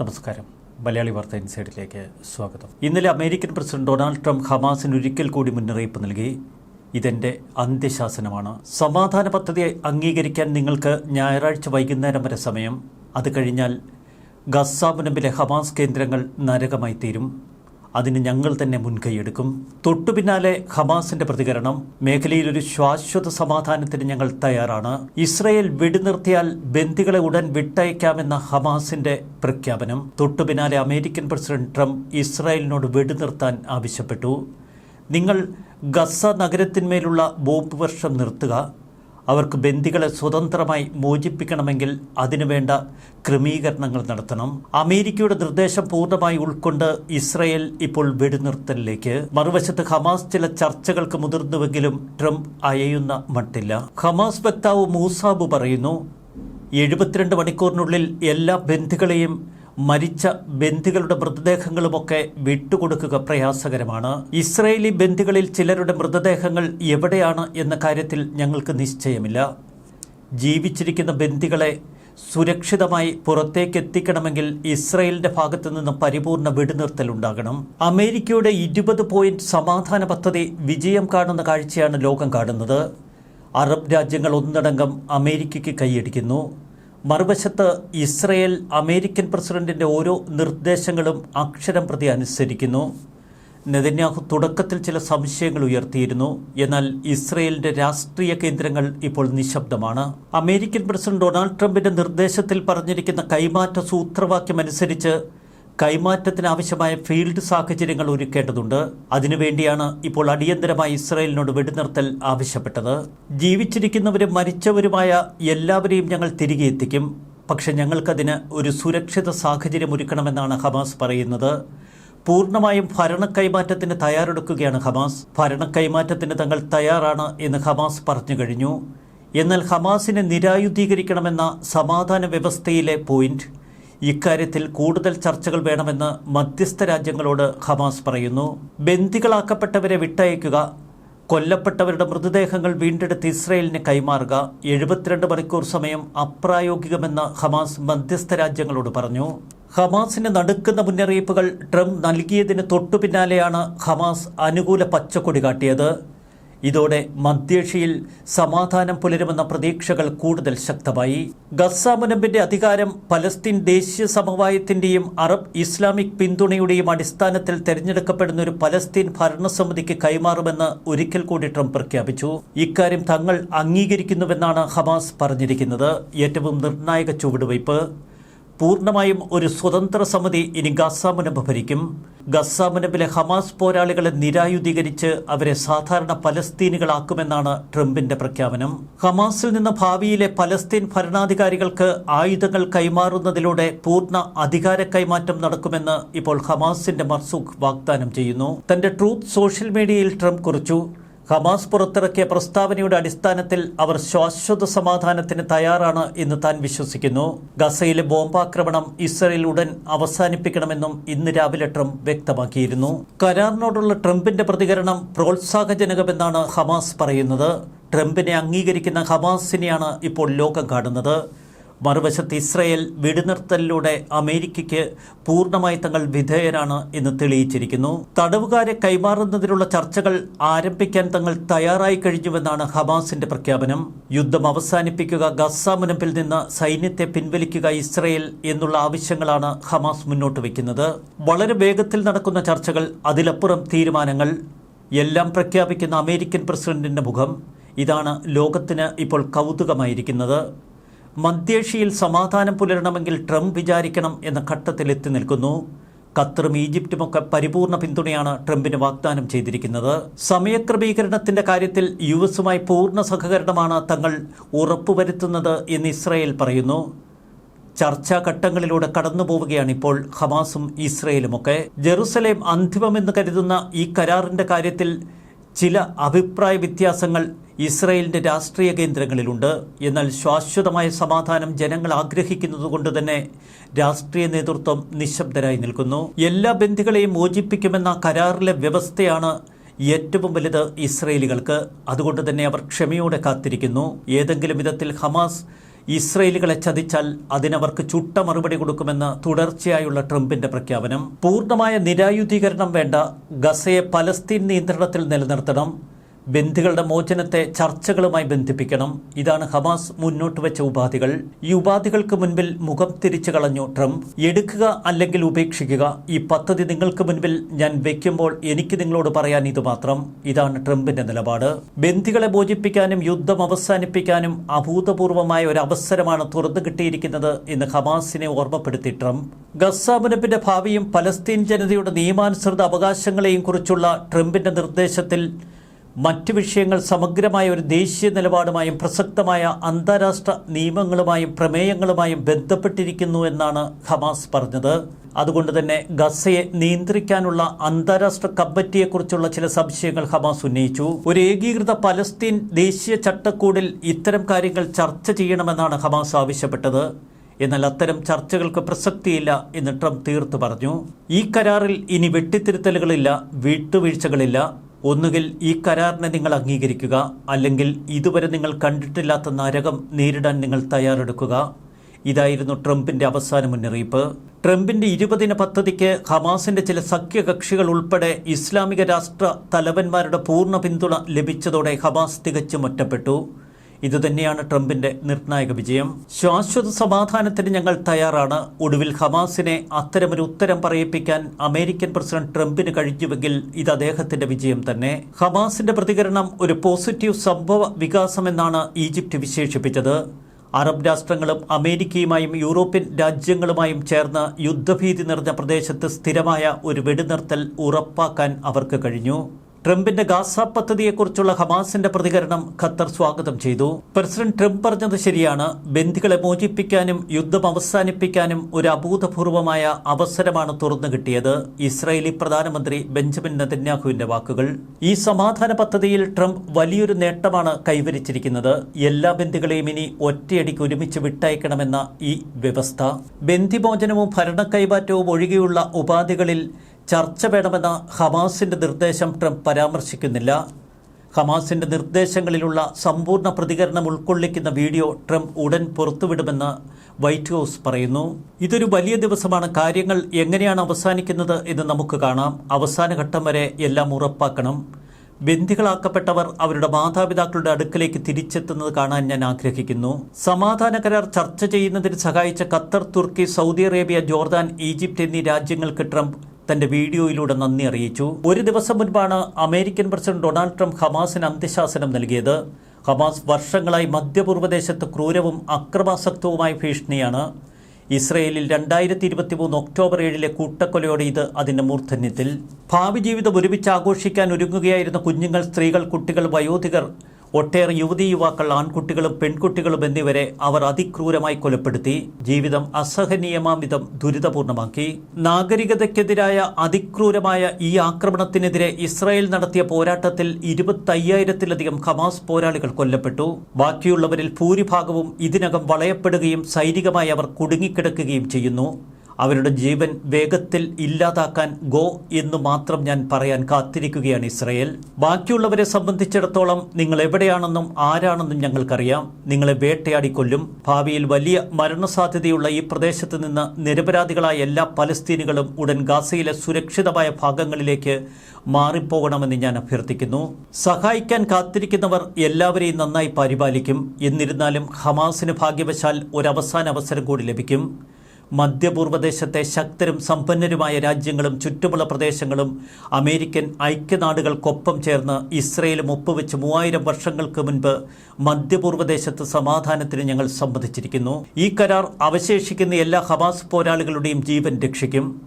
നമസ്കാരം. മലയാളി വാർത്ത ഇൻസൈഡിലേക്ക് സ്വാഗതം. ഇന്നലെ അമേരിക്കൻ പ്രസിഡന്റ് ഡൊണാൾഡ് ട്രംപ് ഹമാസിന് ഒരിക്കൽ കൂടി മുന്നറിയിപ്പ് നൽകി. ഇതെന്റെ അന്ത്യശാസനമാണ്. സമാധാന പദ്ധതി അംഗീകരിക്കാൻ നിങ്ങൾക്ക് ഞായറാഴ്ച വൈകുന്നേരം വരെ സമയം. അത് കഴിഞ്ഞാൽ ഗസ മുനമ്പിലെ ഹമാസ് കേന്ദ്രങ്ങൾ നരകമായി തീരും അതിന് ഞങ്ങൾ തന്നെ മുൻകൈയെടുക്കും തൊട്ടു പിന്നാലെ ഹമാസിന്റെ പ്രതികരണം മേഖലയിൽ ഒരു ശാശ്വത സമാധാനത്തിന് ഞങ്ങൾ തയ്യാറാണ്. ഇസ്രയേൽ വെടിനിർത്തിയാൽ ബന്ദികളെ ഉടൻ വിട്ടയക്കാമെന്ന ഹമാസിന്റെ പ്രഖ്യാപനം. തൊട്ടു പിന്നാലെ അമേരിക്കൻ പ്രസിഡന്റ് ട്രംപ് ഇസ്രായേലിനോട് വെടിനിർത്താൻ ആവശ്യപ്പെട്ടു. നിങ്ങൾ ഗസ നഗരത്തിന്മേലുള്ള ബോംബ് വർഷം നിർത്തുക. അവർക്ക് ബന്ദികളെ സ്വതന്ത്രമായി മോചിപ്പിക്കണമെങ്കിൽ അതിനുവേണ്ട ക്രമീകരണങ്ങൾ നടത്തണം. അമേരിക്കയുടെ നിർദ്ദേശം പൂർണമായി ഉൾക്കൊണ്ട് ഇസ്രയേൽ ഇപ്പോൾ വെടിനിർത്തലിലേക്ക്. മറുവശത്ത് ഹമാസ് ചില ചർച്ചകൾക്ക് മുതിർന്നുവെങ്കിലും ട്രംപ് അയയുന്ന മട്ടില്ല. ഹമാസ് വക്താവ് മൂസാബ് പറയുന്നു എഴുപത്തിരണ്ട് മണിക്കൂറിനുള്ളിൽ എല്ലാ ബന്ധികളെയും മരിച്ച ബന്ധികളുടെ മൃതദേഹങ്ങളുമൊക്കെ വിട്ടുകൊടുക്കുക പ്രയാസകരമാണ്. ഇസ്രയേലി ബന്ധികളിൽ ചിലരുടെ മൃതദേഹങ്ങൾ എവിടെയാണ് എന്ന കാര്യത്തിൽ ഞങ്ങൾക്ക് നിശ്ചയമില്ല. ജീവിച്ചിരിക്കുന്ന ബന്ധികളെ സുരക്ഷിതമായി പുറത്തേക്ക് എത്തിക്കണമെങ്കിൽ ഇസ്രയേലിന്റെ ഭാഗത്തു നിന്ന് പരിപൂർണ വെടിനിർത്തൽ ഉണ്ടാകണം. അമേരിക്കയുടെ ഇരുപത് പോയിന്റ് സമാധാന പദ്ധതി വിജയം കാണുന്ന കാഴ്ചയാണ് ലോകം കാണുന്നത്. അറബ് രാജ്യങ്ങൾ ഒന്നടങ്കം അമേരിക്കയ്ക്ക് കൈയടിക്കുന്നു. മറുവശത്ത് ഇസ്രയേൽ അമേരിക്കൻ പ്രസിഡന്റിന്റെ ഓരോ നിർദ്ദേശങ്ങളും അക്ഷരം പ്രതി അനുസരിക്കുന്നു. നെതന്യാഹു തുടക്കത്തിൽ ചില സംശയങ്ങൾ ഉയർത്തിയിരുന്നു. എന്നാൽ ഇസ്രയേലിന്റെ രാഷ്ട്രീയ കേന്ദ്രങ്ങൾ ഇപ്പോൾ നിശബ്ദമാണ്. അമേരിക്കൻ പ്രസിഡന്റ് ഡൊണാൾഡ് ട്രംപിന്റെ നിർദ്ദേശത്തിൽ പറഞ്ഞിരിക്കുന്ന കൈമാറ്റ സൂത്രവാക്യം അനുസരിച്ച് കൈമാറ്റത്തിന് ആവശ്യമായ ഫീൽഡ് സാഹചര്യങ്ങൾ ഒരുക്കേണ്ടതുണ്ട്. അതിനുവേണ്ടിയാണ് ഇപ്പോൾ അടിയന്തരമായി ഇസ്രായേലിനോട് വെടിനിർത്തൽ ആവശ്യപ്പെട്ടത്. ജീവിച്ചിരിക്കുന്നവരും മരിച്ചവരുമായ എല്ലാവരെയും ഞങ്ങൾ തിരികെ എത്തിക്കും. പക്ഷെ ഞങ്ങൾക്കതിന് ഒരു സുരക്ഷിത സാഹചര്യം ഒരുക്കണമെന്നാണ് ഹമാസ് പറയുന്നത്. പൂർണമായും ഭരണ കൈമാറ്റത്തിന് തയ്യാറെടുക്കുകയാണ് ഹമാസ്. ഭരണ കൈമാറ്റത്തിന് തങ്ങൾ തയ്യാറാണ് എന്ന് ഹമാസ് പറഞ്ഞു കഴിഞ്ഞു. എന്നാൽ ഹമാസിനെ നിരായുധീകരിക്കണമെന്ന സമാധാന വ്യവസ്ഥയിലെ പോയിന്റ് ഇക്കാര്യത്തിൽ കൂടുതൽ ചർച്ചകൾ വേണമെന്ന് മധ്യസ്ഥ രാജ്യങ്ങളോട് ഹമാസ് പറയുന്നു. ബന്ദികളാക്കപ്പെട്ടവരെ വിട്ടയക്കുക കൊല്ലപ്പെട്ടവരുടെ മൃതദേഹങ്ങൾ വീണ്ടെടുത്ത് ഇസ്രയേലിന് കൈമാറുക എഴുപത്തിരണ്ട് മണിക്കൂർ സമയം അപ്രായോഗികമെന്ന് ഹമാസ് മധ്യസ്ഥ രാജ്യങ്ങളോട് പറഞ്ഞു. ഹമാസിന് നടുക്കുന്ന മുന്നറിയിപ്പുകൾ ട്രംപ് നൽകിയതിന് തൊട്ടു പിന്നാലെയാണ് ഹമാസ് അനുകൂല പച്ചക്കൊടി കാട്ടിയത്. ഇതോടെ മധ്യേഷ്യയിൽ സമാധാനം പുലരുമെന്ന പ്രതീക്ഷകൾ കൂടുതൽ ശക്തമായി. ഗസ മുനമ്പിന്റെ അധികാരം പലസ്തീൻ ദേശീയ സമവായത്തിന്റെയും അറബ് ഇസ്ലാമിക് പിന്തുണയുടെയും അടിസ്ഥാനത്തിൽ തെരഞ്ഞെടുക്കപ്പെടുന്ന ഒരു പലസ്തീൻ ഭരണസമിതിക്ക് കൈമാറുമെന്ന് ഒരിക്കൽ കൂടി ട്രംപ് പ്രഖ്യാപിച്ചു. ഇക്കാര്യം തങ്ങൾ അംഗീകരിക്കുന്നുവെന്നാണ് ഹമാസ് പറഞ്ഞിരിക്കുന്നത്. ഏറ്റവും നിർണായക ചുവടുവയ്പ്. പൂർണമായും ഒരു സ്വതന്ത്ര സമിതി ഇനി ഗസ മുനമ്പ് ഭരിക്കും. ഗസ മുനബിലെ ഹമാസ് പോരാളികളെ നിരായുധീകരിച്ച് അവരെ സാധാരണ പലസ്തീനുകളാക്കുമെന്നാണ് ട്രംപിന്റെ പ്രഖ്യാപനം. ഹമാസിൽ നിന്ന് ഭാവിയിലെ പലസ്തീൻ ഭരണാധികാരികൾക്ക് ആയുധങ്ങൾ കൈമാറുന്നതിലൂടെ പൂർണ അധികാര കൈമാറ്റം നടക്കുമെന്ന് ഇപ്പോൾ ഹമാസിന്റെ മർസൂഖ് വാഗ്ദാനം ചെയ്യുന്നു. തന്റെ ട്രൂത്ത് സോഷ്യൽ മീഡിയയിൽ ട്രംപ് കുറിച്ചു. ഹമാസ് പുറത്തിറക്കിയ പ്രസ്താവനയുടെ അടിസ്ഥാനത്തിൽ അവർ ശാശ്വത സമാധാനത്തിന് തയ്യാറാണ് എന്ന് താൻ വിശ്വസിക്കുന്നു. ഗസയിലെ ബോംബാക്രമണം ഇസ്രയേൽ ഉടൻ അവസാനിപ്പിക്കണമെന്നും ഇന്ന് രാവിലെ ട്രംപ് വ്യക്തമാക്കിയിരുന്നു. കരാറിനോടുള്ള ട്രംപിന്റെ പ്രതികരണം പ്രോത്സാഹജനകമെന്നാണ് ഹമാസ് പറയുന്നത്. ട്രംപിനെ അംഗീകരിക്കുന്ന ഹമാസിനെയാണ് ഇപ്പോൾ ലോകം കാണുന്നത്. മറുവശത്ത് ഇസ്രയേൽ വെടിനിർത്തലിലൂടെ അമേരിക്കയ്ക്ക് പൂർണമായി തങ്ങൾ വിധേയരാണ് എന്ന് തെളിയിച്ചിരിക്കുന്നു. തടവുകാരെ കൈമാറുന്നതിനുള്ള ചർച്ചകൾ ആരംഭിക്കാൻ തങ്ങൾ തയ്യാറായി കഴിഞ്ഞുവെന്നാണ് ഹമാസിന്റെ പ്രഖ്യാപനം. യുദ്ധം അവസാനിപ്പിക്കുക ഗസ മുനമ്പിൽ നിന്ന് സൈന്യത്തെ പിൻവലിക്കുക ഇസ്രയേൽ എന്നുള്ള ആവശ്യങ്ങളാണ് ഹമാസ് മുന്നോട്ട് വയ്ക്കുന്നത്. വളരെ വേഗത്തിൽ നടക്കുന്ന ചർച്ചകൾ അതിലപ്പുറം തീരുമാനങ്ങൾ. എല്ലാം പ്രഖ്യാപിക്കുന്ന അമേരിക്കൻ പ്രസിഡന്റിന്റെ മുഖം. ഇതാണ് ലോകത്തിന് ഇപ്പോൾ കൗതുകമായിരിക്കുന്നത്. മധ്യേഷ്യയിൽ സമാധാനം പുലരണമെങ്കിൽ ട്രംപ് വിചാരിക്കണം എന്ന ഘട്ടത്തിൽ എത്തി നിൽക്കുന്നു. ഖത്തറും ഈജിപ്തുമൊക്കെ പരിപൂർണ പിന്തുണയാണ് ട്രംപിന് വാഗ്ദാനം ചെയ്തിരിക്കുന്നത്. സമയക്രമീകരണത്തിന്റെ കാര്യത്തിൽ യു എസുമായി പൂർണ സഹകരണമാണ് തങ്ങൾ ഉറപ്പുവരുത്തുന്നത് എന്ന് ഇസ്രായേൽ പറയുന്നു. ചർച്ചാ ഘട്ടങ്ങളിലൂടെ കടന്നു പോവുകയാണ് ഇപ്പോൾ ഹമാസും ഇസ്രയേലുമൊക്കെ. ജെറുസലേം അന്തിമമെന്ന് കരുതുന്ന ഈ കരാറിന്റെ കാര്യത്തിൽ ചില അഭിപ്രായ വ്യത്യാസങ്ങൾ ഇസ്രയേലിന്റെ രാഷ്ട്രീയ കേന്ദ്രങ്ങളിലുണ്ട്. എന്നാൽ ശാശ്വതമായ സമാധാനം ജനങ്ങൾ ആഗ്രഹിക്കുന്നതുകൊണ്ട് തന്നെ രാഷ്ട്രീയ നേതൃത്വം നിശബ്ദരായി നിൽക്കുന്നു. എല്ലാ ബന്ധികളെയും മോചിപ്പിക്കുമെന്ന കരാറിലെ വ്യവസ്ഥയാണ് ഏറ്റവും വലുത് ഇസ്രയേലികൾക്ക്. അതുകൊണ്ട് തന്നെ അവർ ക്ഷമയോടെ കാത്തിരിക്കുന്നു. ഏതെങ്കിലും വിധത്തിൽ ഹമാസ് ഇസ്രയേലുകളെ ചതിച്ചാൽ അതിനവർക്ക് ചുട്ട മറുപടി കൊടുക്കുമെന്ന് തുടർച്ചയായുള്ള ട്രംപിന്റെ പ്രഖ്യാപനം. പൂർണമായ നിരായുധീകരണം വേണ്ട ഗസയെ പലസ്തീൻ നിയന്ത്രണത്തിൽ നിലനിർത്തണം. ബന്ദികളുടെ മോചനത്തെ ചർച്ചകളുമായി ബന്ധിപ്പിക്കണം. ഇതാണ് ഹമാസ് മുന്നോട്ട് വെച്ച ഉപാധികൾ. ഈ ഉപാധികൾക്ക് മുൻപിൽ മുഖം തിരിച്ചു കളഞ്ഞു ട്രംപ്. എടുക്കുക അല്ലെങ്കിൽ ഉപേക്ഷിക്കുക. ഈ പദ്ധതി നിങ്ങൾക്ക് മുൻപിൽ ഞാൻ വെക്കുമ്പോൾ എനിക്ക് നിങ്ങളോട് പറയാൻ ഇത് മാത്രം. ഇതാണ് ട്രംപിന്റെ നിലപാട്. ബന്ധികളെ മോചിപ്പിക്കാനും യുദ്ധം അവസാനിപ്പിക്കാനും അഭൂതപൂർവമായ ഒരു അവസരമാണ് തുറന്നു കിട്ടിയിരിക്കുന്നത് എന്ന് ഹമാസിനെ ഓർമ്മപ്പെടുത്തി ട്രംപ്. ഗസ മുനപ്പിന്റെ ഭാവിയും പലസ്തീൻ ജനതയുടെ നിയമാനുസൃത അവകാശങ്ങളെയും കുറിച്ചുള്ള ട്രംപിന്റെ നിർദ്ദേശത്തിൽ മറ്റ് വിഷയങ്ങൾ സമഗ്രമായ ഒരു ദേശീയ നിലപാടുമായും പ്രസക്തമായ അന്താരാഷ്ട്ര നിയമങ്ങളുമായും പ്രമേയങ്ങളുമായും ബന്ധപ്പെട്ടിരിക്കുന്നു എന്നാണ് ഹമാസ് പറഞ്ഞത്. അതുകൊണ്ട് തന്നെ ഗസയെ നിയന്ത്രിക്കാനുള്ള അന്താരാഷ്ട്ര കമ്മിറ്റിയെക്കുറിച്ചുള്ള ചില സംശയങ്ങൾ ഹമാസ് ഉന്നയിച്ചു. ഒരു ഏകീകൃത പലസ്തീൻ ദേശീയ ചട്ടക്കൂടിൽ ഇത്തരം കാര്യങ്ങൾ ചർച്ച ചെയ്യണമെന്നാണ് ഹമാസ് ആവശ്യപ്പെട്ടത്. എന്നാൽ അത്തരം ചർച്ചകൾക്ക് പ്രസക്തിയില്ല എന്ന് ട്രംപ് തീർത്തു പറഞ്ഞു. ഈ കരാറിൽ ഇനി വെട്ടിത്തിരുത്തലുകളില്ല വീട്ടുവീഴ്ചകളില്ല. ഒന്നുകിൽ ഈ കരാറിനെ നിങ്ങൾ അംഗീകരിക്കുക അല്ലെങ്കിൽ ഇതുവരെ നിങ്ങൾ കണ്ടിട്ടില്ലാത്ത നരകം നേരിടാൻ നിങ്ങൾ തയ്യാറെടുക്കുക. ഇതായിരുന്നു ട്രംപിന്റെ അവസാന മുന്നറിയിപ്പ്. ട്രംപിന്റെ ഇരുപതിന പദ്ധതിക്ക് ഹമാസിന്റെ ചില സഖ്യകക്ഷികൾ ഉൾപ്പെടെ ഇസ്ലാമിക രാഷ്ട്ര തലവന്മാരുടെ പൂർണ പിന്തുണ ലഭിച്ചതോടെ ഹമാസ് തികച്ചും ഒറ്റപ്പെട്ടു. ഇതുതന്നെയാണ് ട്രംപിന്റെ നിർണായക വിജയം. ശാശ്വത സമാധാനത്തിന് ഞങ്ങൾ തയ്യാറാണ്. ഒടുവിൽ ഹമാസിനെ അത്തരമൊരു ഉത്തരം പറയിപ്പിക്കാൻ അമേരിക്കൻ പ്രസിഡന്റ് ട്രംപിന് കഴിഞ്ഞുവെങ്കിൽ ഇത് അദ്ദേഹത്തിന്റെ വിജയം തന്നെ. ഹമാസിന്റെ പ്രതികരണം ഒരു പോസിറ്റീവ് സംഭവ വികാസമെന്നാണ് ഈജിപ്റ്റ് വിശേഷിപ്പിച്ചത്. അറബ് രാഷ്ട്രങ്ങളും അമേരിക്കയുമായും യൂറോപ്യൻ രാജ്യങ്ങളുമായും ചേർന്ന് യുദ്ധഭീതി നിറഞ്ഞ പ്രദേശത്ത് സ്ഥിരമായ ഒരു വെടിനിർത്തൽ ഉറപ്പാക്കാൻ അവർക്ക് കഴിഞ്ഞു. ട്രംപിന്റെ ഗാസ പദ്ധതിയെക്കുറിച്ചുള്ള ഹമാസിന്റെ പ്രതികരണം ഖത്തർ സ്വാഗതം ചെയ്തു. പ്രസിഡന്റ് ട്രംപ് പറഞ്ഞത് ശരിയാണ്. ബന്ധികളെ മോചിപ്പിക്കാനും യുദ്ധം അവസാനിപ്പിക്കാനും ഒരു അഭൂതപൂർവമായ അവസരമാണ് തുറന്നു കിട്ടിയത്. ഇസ്രായേലി പ്രധാനമന്ത്രി ബെഞ്ചമിൻ നെതന്യാഹുവിന്റെ വാക്കുകൾ. ഈ സമാധാന പദ്ധതിയിൽ ട്രംപ് വലിയൊരു നേട്ടമാണ് കൈവരിച്ചിരിക്കുന്നത്. എല്ലാ ബന്ധികളെയും ഇനി ഒറ്റയടിക്ക് ഒരുമിച്ച് വിട്ടയക്കണമെന്ന ഈ വ്യവസ്ഥ. ബന്ധിമോചനവും ഭരണ കൈമാറ്റവും ഒഴികെയുള്ള ഉപാധികളിൽ ചർച്ച വേണമെന്ന ഹമാസിന്റെ നിർദ്ദേശം ട്രംപ് പരാമർശിക്കുന്നില്ല. ഹമാസിന്റെ നിർദ്ദേശങ്ങളിലുള്ള സമ്പൂർണ പ്രതികരണം ഉൾക്കൊള്ളിക്കുന്ന വീഡിയോ ട്രംപ് ഉടൻ പുറത്തുവിടുമെന്ന് വൈറ്റ് ഹൗസ് പറയുന്നു. ഇതൊരു വലിയ ദിവസമാണ്. കാര്യങ്ങൾ എങ്ങനെയാണ് അവസാനിക്കുന്നത് എന്ന് നമുക്ക് കാണാം. അവസാന ഘട്ടം വരെ എല്ലാം ഉറപ്പാക്കണം. ബന്ദികളാക്കപ്പെട്ടവർ അവരുടെ മാതാപിതാക്കളുടെ അടുക്കലേക്ക് തിരിച്ചെത്തുന്നത് കാണാൻ ഞാൻ ആഗ്രഹിക്കുന്നു. സമാധാന കരാർ ചർച്ച ചെയ്യുന്നതിന് സഹായിച്ച Qatar Turkey Saudi Arabia Jordan Egypt എന്നീ രാജ്യങ്ങൾക്ക് ട്രംപ് തന്റെ വീഡിയോയിലൂടെ നന്ദി അറിയിച്ചു. ഒരു ദിവസം മുൻപാണ് അമേരിക്കൻ പ്രസിഡന്റ് ഡൊണാൾഡ് ട്രംപ് ഹമാസിന് അന്ത്യശാസനം നൽകിയത്. ഹമാസ് വർഷങ്ങളായി മധ്യപൂർവദേശത്ത് ക്രൂരവും അക്രമാസക്തവുമായ ഭീഷണിയാണ്. ഇസ്രയേലിൽ രണ്ടായിരത്തി ഇരുപത്തി മൂന്ന് ഒക്ടോബർ ഏഴിലെ കൂട്ടക്കൊലയോടെ ഇത് അതിന്റെ മൂർധന്യത്തിൽ. ഭാവി ജീവിതം ഒരുമിച്ച് ആഘോഷിക്കാൻ ഒരുങ്ങുകയായിരുന്ന കുഞ്ഞുങ്ങൾ സ്ത്രീകൾ കുട്ടികൾ വയോധികർ ഒട്ടേറെ യുവതി യുവാക്കൾ ആൺകുട്ടികളും പെൺകുട്ടികളും എന്നിവരെ അവർ അതിക്രൂരമായി കൊലപ്പെടുത്തി ജീവിതം അസഹനീയമാം വിധം ദുരിതപൂർണമാക്കി. നാഗരികതയ്ക്കെതിരായ അതിക്രൂരമായ ഈ ആക്രമണത്തിനെതിരെ ഇസ്രായേൽ നടത്തിയ പോരാട്ടത്തിൽ ഇരുപത്തയ്യായിരത്തിലധികം ഹമാസ് പോരാളികൾ കൊല്ലപ്പെട്ടു. ബാക്കിയുള്ളവരിൽ ഭൂരിഭാഗവും ഇതിനകം വളയപ്പെടുകയും സൈനികമായി അവർ കുടുങ്ങിക്കിടക്കുകയും ചെയ്യുന്നു. അവരുടെ ജീവൻ വേഗത്തിൽ ഇല്ലാതാക്കാൻ ഗോ എന്ന് മാത്രം ഞാൻ പറയാൻ കാത്തിരിക്കുകയാണ് ഇസ്രയേൽ. ബാക്കിയുള്ളവരെ സംബന്ധിച്ചിടത്തോളം നിങ്ങൾ എവിടെയാണെന്നും ആരാണെന്നും ഞങ്ങൾക്കറിയാം. നിങ്ങളെ വേട്ടയാടിക്കൊല്ലും. ഭാവിയിൽ വലിയ മരണസാധ്യതയുള്ള ഈ പ്രദേശത്ത് നിന്ന് നിരപരാധികളായ എല്ലാ പലസ്തീനുകളും ഉടൻ ഗാസയിലെ സുരക്ഷിതമായ ഭാഗങ്ങളിലേക്ക് മാറിപ്പോകണമെന്ന് ഞാൻ അഭ്യർത്ഥിക്കുന്നു. സഹായിക്കാൻ കാത്തിരിക്കുന്നവർ എല്ലാവരെയും നന്നായി പരിപാലിക്കും. എന്നിരുന്നാലും ഹമാസിന് ഭാഗ്യവശാൽ ഒരു അവസരം കൂടി ലഭിക്കും. മധ്യപൂർവദേശത്തെ ശക്തരും സമ്പന്നരുമായ രാജ്യങ്ങളും ചുറ്റുമുള്ള പ്രദേശങ്ങളും അമേരിക്കൻ ഐക്യനാടുകൾക്കൊപ്പം ചേർന്ന് ഇസ്രയേലും ഒപ്പുവെച്ച് മൂവായിരം വർഷങ്ങൾക്ക് മുൻപ് മധ്യപൂർവദേശത്ത് സമാധാനത്തിന് ഞങ്ങൾ സമ്മതിച്ചിരിക്കുന്നു ഈ കരാർ അവശേഷിക്കുന്ന എല്ലാ ഹമാസ് പോരാളികളുടെയും ജീവൻ രക്ഷിക്കും.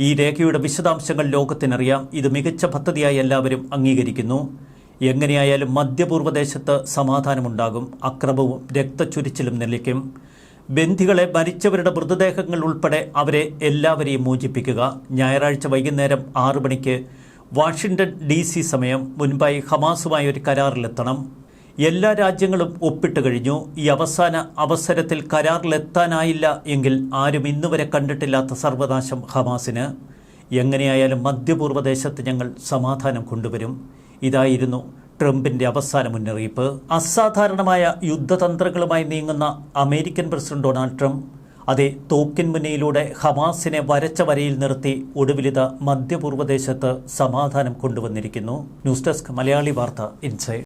ഈ രേഖയുടെ വിശദാംശങ്ങൾ ലോകത്തിനറിയാം. ഇത് മികച്ച പദ്ധതിയായി എല്ലാവരും അംഗീകരിക്കുന്നു. എങ്ങനെയായാലും മധ്യപൂർവദേശത്ത് സമാധാനമുണ്ടാകും. അക്രമവും രക്തച്ചുരിച്ചിലും നിലയ്ക്കും. ബന്ധികളെ മരിച്ചവരുടെ മൃതദേഹങ്ങൾ ഉൾപ്പെടെ അവരെ എല്ലാവരെയും മോചിപ്പിക്കുക. ഞായറാഴ്ച വൈകുന്നേരം ആറു മണിക്ക് വാഷിംഗ്ടൺ ഡി സി സമയം മുൻപായി ഹമാസുമായി ഒരു കരാറിലെത്തണം. എല്ലാ രാജ്യങ്ങളും ഒപ്പിട്ട് കഴിഞ്ഞു. ഈ അവസാന അവസരത്തിൽ കരാറിലെത്താനായില്ല എങ്കിൽ ആരും ഇന്നുവരെ കണ്ടിട്ടില്ലാത്ത സർവനാശം ഹമാസിന്. എങ്ങനെയായാലും മധ്യപൂർവദേശത്ത് ഞങ്ങൾ സമാധാനം കൊണ്ടുവരും. ഇതായിരുന്നു ട്രംപിന്റെ അവസാന മുന്നറിയിപ്പ്. അസാധാരണമായ യുദ്ധതന്ത്രങ്ങളുമായി നീങ്ങുന്ന അമേരിക്കൻ പ്രസിഡന്റ് ഡൊണാൾഡ് ട്രംപ് അതേ തോക്കിൻ മുന്നയിലൂടെ ഹമാസിനെ വരച്ച വരയിൽ നിർത്തി ഒടുവിലിത മധ്യപൂർവദേശത്ത് സമാധാനം കൊണ്ടുവന്നിരിക്കുന്നു. ന്യൂസ് ഡെസ്ക് മലയാളി വാർത്ത ഇൻസൈഡ്.